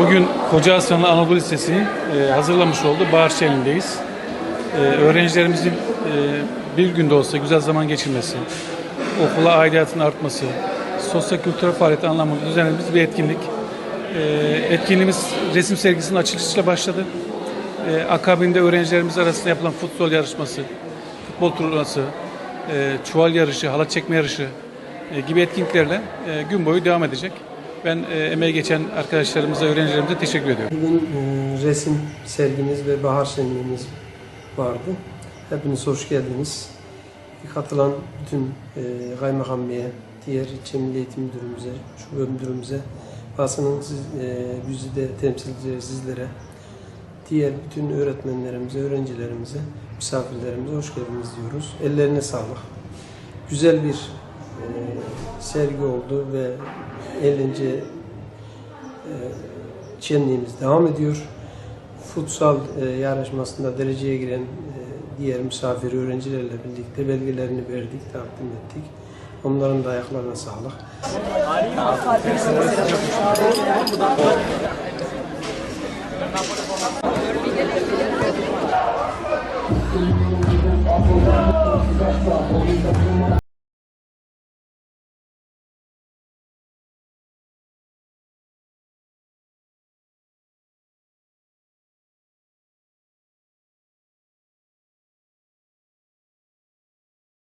Bugün Koca Aslanlı Anadolu Lisesi'nin e, hazırlamış olduğu bahar şenliğindeyiz. E, öğrencilerimizin e, bir günde olsa güzel zaman geçirmesi, okula aidiyatın artması, sosyo-kültürel faaliyet anlamında düzenlediğimiz bir etkinlik. Etkinliğimiz resim sergisinin açılışıyla başladı. Akabinde öğrencilerimiz arasında yapılan futbol yarışması, futbol turnuvası, çuval yarışı, halat çekme yarışı gibi etkinliklerle gün boyu devam edecek. Ben e, emeği geçen arkadaşlarımıza, öğrencilerimize teşekkür ediyorum. Bugün e, resim sergimiz ve bahar şenliğimiz vardı. Hepiniz hoş geldiniz. Katılan bütün e, kaymakam diğer ilçe milli eğitim müdürümüze, şube müdürümüze, basının siz, e, bizi de temsilcileri sizlere, diğer bütün öğretmenlerimize, öğrencilerimize, misafirlerimize hoş geldiniz diyoruz. Ellerine sağlık. Güzel bir e, sergi oldu ve 50. E, şenliğimiz devam ediyor. Futsal e, yarışmasında dereceye giren e, diğer misafir öğrencilerle birlikte belgelerini verdik, takdim ettik. Onların da ayaklarına sağlık.